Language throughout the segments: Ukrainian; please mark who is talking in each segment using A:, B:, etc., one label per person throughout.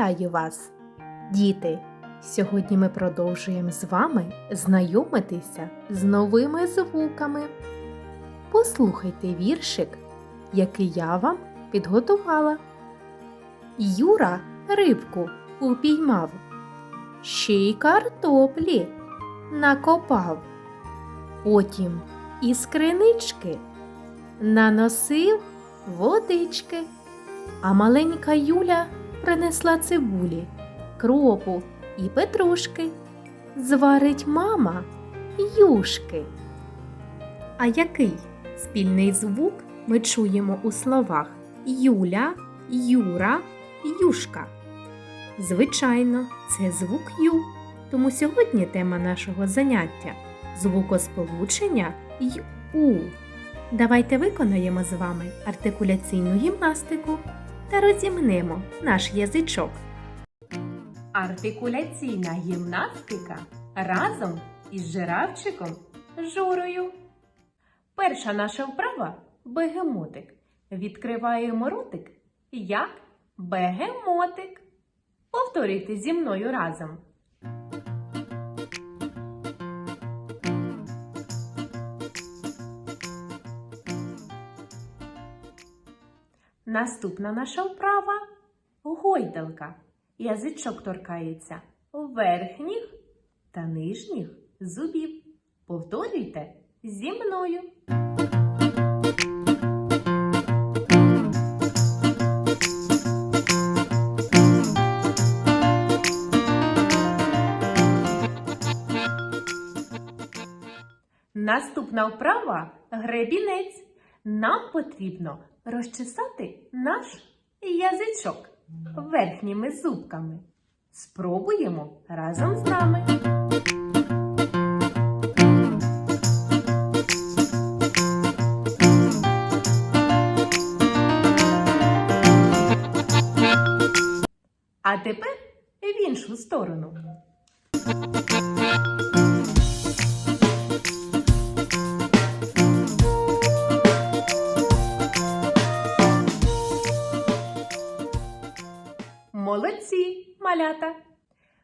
A: Вітаю вас, діти! Сьогодні ми продовжуємо з вами знайомитися з новими звуками. Послухайте віршик, який я вам підготувала. Юра рибку упіймав, ще й картоплі накопав. Потім із кринички наносив водички. А маленька Юля принесла цибулі, кропу і петрушки. Зварить мама юшки. А який спільний звук ми чуємо у словах Юля, Юра, Юшка? Звичайно, це звук Ю. Тому сьогодні тема нашого заняття звукосполучення й-у. Давайте виконаємо з вами артикуляційну гімнастику та розімнемо наш язичок.
B: Артикуляційна гімнастика разом із жирафчиком Журою. Перша наша вправа бегемотик. Відкриваємо ротик як бегемотик. Повторюйте зі мною разом. Наступна наша вправа гойдалка. Язичок торкається верхніх та нижніх зубів. Повторюйте зі мною. Наступна вправа гребінець. Нам потрібно розчесати наш язичок верхніми зубками. Спробуємо разом з нами. А тепер в іншу сторону. Молодці, малята!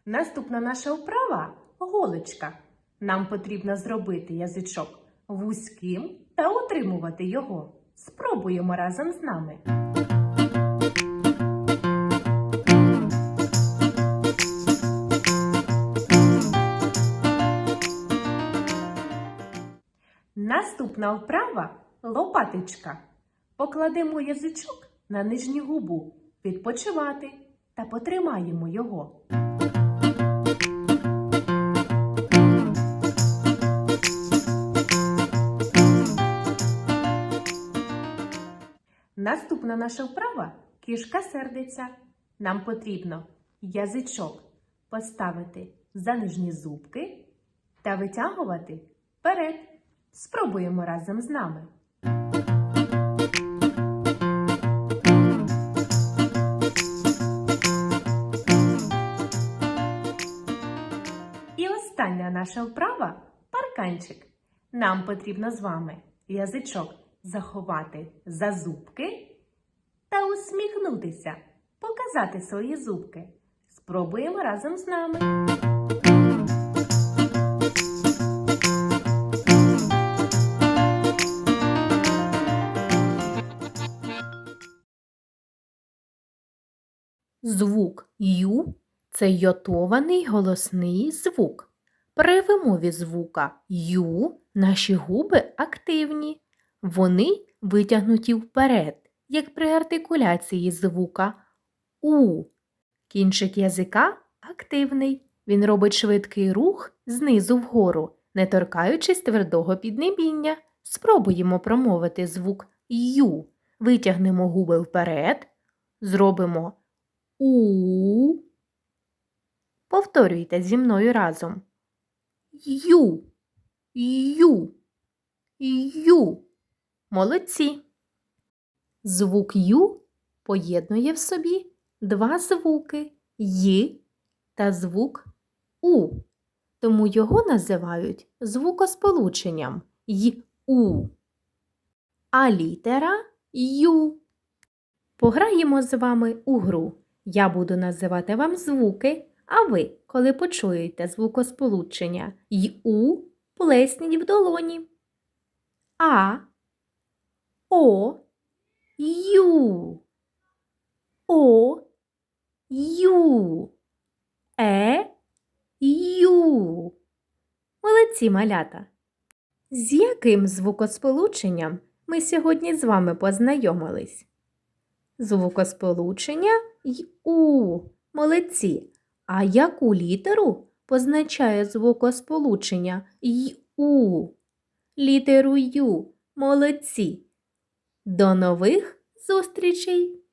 B: Наступна наша вправа голочка. Нам потрібно зробити язичок вузьким та утримувати його. Спробуємо разом з нами. Наступна вправа лопатичка. Покладемо язичок на нижню губу, відпочивати та потримаємо його. Наступна наша вправа кішка сердиться. Нам потрібно язичок поставити за нижні зубки та витягувати вперед. Спробуємо разом з нами. Остання наша вправа парканчик. Нам потрібно з вами язичок заховати за зубки та усміхнутися, показати свої зубки. Спробуємо разом з нами.
A: Звук Ю це йотований голосний звук. При вимові звука Ю наші губи активні. Вони витягнуті вперед, як при артикуляції звука У. Кінчик язика активний. Він робить швидкий рух знизу вгору, не торкаючись твердого піднебіння. Спробуємо промовити звук Ю. Витягнемо губи вперед. Зробимо У. Повторюйте зі мною разом. Ю. Ю. Ю. Молодці. Звук Ю поєднує в собі два звуки Й та звук У. Тому його називають звукосполученням Й-У. А літера Ю. Пограємо з вами у гру. Я буду називати вам звуки, а ви, коли почуєте звукосполучення й у, плесніть в долоні. А, О, Ю, О, Ю, Е, Ю. Молодці малята. З яким звукосполученням ми сьогодні з вами познайомились? Звукосполучення й у. Молодці. А яку літеру позначає звукосполучення й у? Літеру Ю. Молодці. До нових зустрічей!